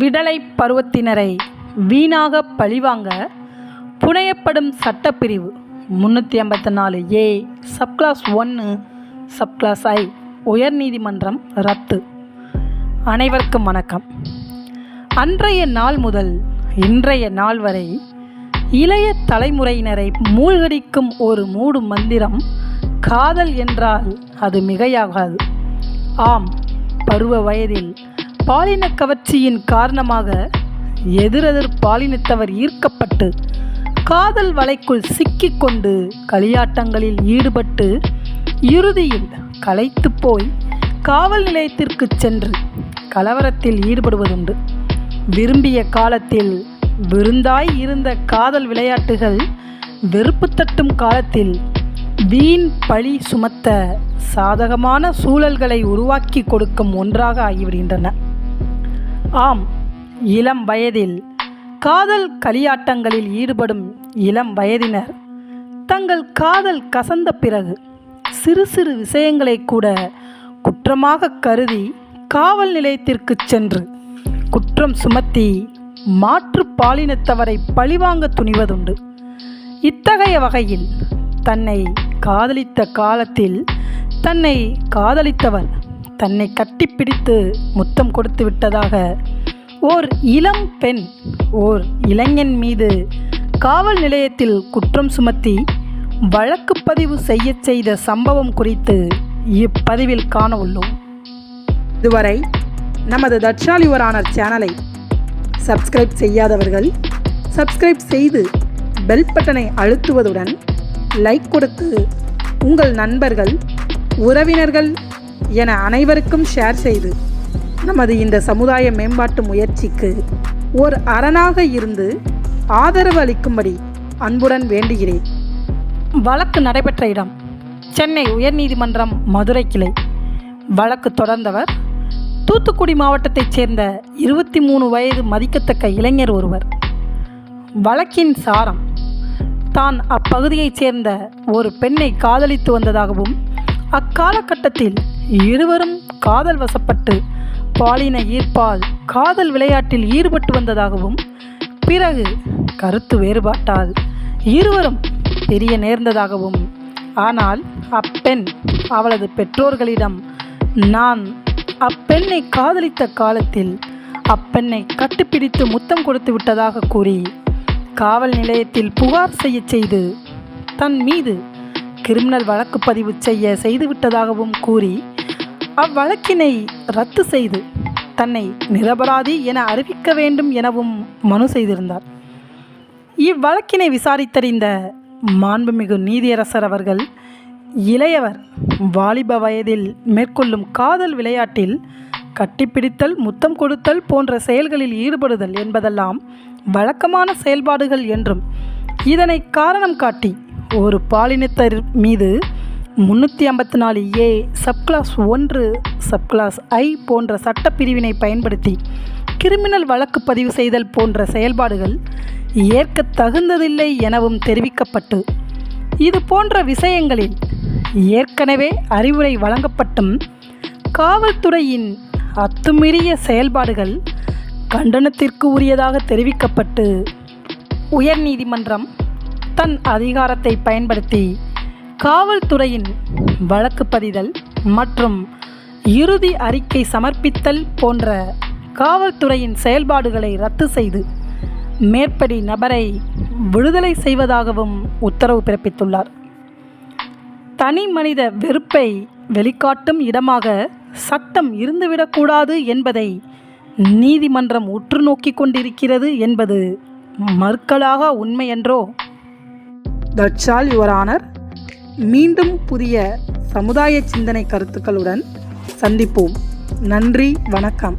விடலை பருவத்தினரை வீணாக பழிவாங்க புனையப்படும் சட்டப்பிரிவு. முந்நூற்றி ஐம்பத்தி நாலு ஏ சப்கிளாஸ் ஒன்று சப்கிளாஸ் ஐ உயர்நீதிமன்றம் ரத்து. அனைவருக்கும் வணக்கம். அன்றைய நாள் முதல் இன்றைய நாள் வரை இளைய தலைமுறையினரை மூழ்கடிக்கும் ஒரு மூடு மந்திரம் காதல் என்றால் அது மிகையாகாது. ஆம் பருவ வயதில் பாலின கவர்ச்சியின் காரணமாக எதிரெதிர் பாலினத்தவர் ஈர்க்கப்பட்டு காதல் வலைக்குள் சிக்கிக்கொண்டு களியாட்டங்களில் ஈடுபட்டு இறுதியில் களைத்து போய் காவல் நிலையத்திற்கு சென்று கலவரத்தில் ஈடுபடுவதுண்டு. விரும்பிய காலத்தில் விருந்தாய் இருந்த காதல் விளையாட்டுகள் வெறுப்பு தட்டும் காலத்தில் வீண் பழி சுமத்த சாதகமான சூழல்களை உருவாக்கி கொடுக்கும் ஒன்றாக ஆகிவிடுகின்றன. ஆம் இளம் வயதில் காதல் களியாட்டங்களில் ஈடுபடும் இளம் வயதினர் தங்கள் காதல் கசந்த பிறகு சிறு சிறு விஷயங்களை கூட குற்றமாக கருதி காவல் நிலையத்திற்கு சென்று குற்றம் சுமத்தி மாற்று பாலினத்தவரை பழிவாங்க துணிவதுண்டு. இத்தகைய வகையில் தன்னை காதலித்த காலத்தில் தன்னை காதலித்தவர் தன்னை கட்டிப்பிடித்து முத்தம் கொடுத்து விட்டதாக ஓர் இளம் பெண் ஓர் இளைஞன் மீது காவல் நிலையத்தில் குற்றம் சுமத்தி வழக்கு பதிவு செய்ய செய்த சம்பவம் குறித்து இப்பதிவில் காண உள்ளோம். இதுவரை நமது தட்சாலிவரானர் சேனலை சப்ஸ்கிரைப் செய்யாதவர்கள் சப்ஸ்கிரைப் செய்து பெல் பட்டனை அழுத்துவதுடன் லைக் கொடுத்து உங்கள் நண்பர்கள் உறவினர்கள் என அனைவருக்கும் ஷேர் செய்து நமது இந்த சமுதாய மேம்பாட்டு முயற்சிக்கு ஓர் அரணாக இருந்து ஆதரவு அளிக்கும்படி அன்புடன் வேண்டுகிறேன். வழக்கு நடைபெற்ற இடம் சென்னை உயர்நீதிமன்றம் மதுரை கிளை. வழக்கு தொடர்ந்தவர் தூத்துக்குடி மாவட்டத்தைச் சேர்ந்த இருபத்தி மூணு வயது மதிக்கத்தக்க இளைஞர் ஒருவர். வழக்கின் சாரம் தான் அப்பகுதியைச் சேர்ந்த ஒரு பெண்ணை காதலித்து வந்ததாகவும் அக்காலகட்டத்தில் இருவரும் காதல் வசப்பட்டு பாலின ஈர்ப்பால் காதல் விளையாட்டில் ஈடுபட்டு வந்ததாகவும் பிறகு கருத்து வேறுபாட்டால் இருவரும் பெரிய நேர்ந்ததாகவும். ஆனால் அப்பெண் அவளது பெற்றோர்களிடம் நான் அப்பெண்ணை காதலித்த காலத்தில் அப்பெண்ணை கட்டுப்பிடித்து முத்தம் கொடுத்து விட்டதாக கூறி காவல் நிலையத்தில் புகார் செய்ய செய்து தன் மீது கிரிமினல் வழக்கு பதிவு செய்ய செய்துவிட்டதாகவும் கூறி அவ்வழக்கினை ரத்து செய்து தன்னை நிரபராதி என அறிவிக்க வேண்டும் எனவும் மனு செய்திருந்தார். இவ்வழக்கினை விசாரித்தறிந்த மாண்புமிகு நீதியரசர் அவர்கள் இளையவர் வாலிப வயதில் மேற்கொள்ளும் காதல் விளையாட்டில் கட்டிப்பிடித்தல் முத்தம் கொடுத்தல் போன்ற செயல்களில் ஈடுபடுதல் என்பதெல்லாம் வழக்கமான செயல்பாடுகள் என்றும் இதனை காரணம் காட்டி ஒரு பாலினத்தர் மீது முன்னூற்றி ஐம்பத்தி நாலு ஏ சப்கிளாஸ் ஒன்று சப்கிளாஸ் ஐ போன்ற சட்டப்பிரிவினை பயன்படுத்தி கிரிமினல் வழக்கு பதிவு செய்தல் போன்ற செயல்பாடுகள் ஏற்க தகுந்ததில்லை எனவும் தெரிவிக்கப்பட்டு இது போன்ற விஷயங்களில் ஏற்கனவே அறிவுரை வழங்கப்பட்டும் காவல்துறையின் அத்துமீறிய செயல்பாடுகள் கண்டனத்திற்கு உரியதாக தெரிவிக்கப்பட்டு உயர்நீதிமன்றம் தன் அதிகாரத்தை பயன்படுத்தி காவல்துறையின் வழக்கு பதிதல் மற்றும் இறுதி அறிக்கை சமர்ப்பித்தல் போன்ற காவல்துறையின் செயல்பாடுகளை ரத்து செய்து மேற்படி நபரை விடுதலை செய்வதாகவும் உத்தரவு பிறப்பித்துள்ளார். தனி மனித வெறுப்பை வெளிக்காட்டும் இடமாக சட்டம் இருந்துவிடக்கூடாது என்பதை நீதிமன்றம் உற்று நோக்கி கொண்டிருக்கிறது என்பது மறுக்கலாக உண்மையன்றோ? தட்சால் யுவர் ஆனர் மீண்டும் புதிய சமுதாய சிந்தனை கருத்துக்களுடன் சந்திப்போம். நன்றி வணக்கம்.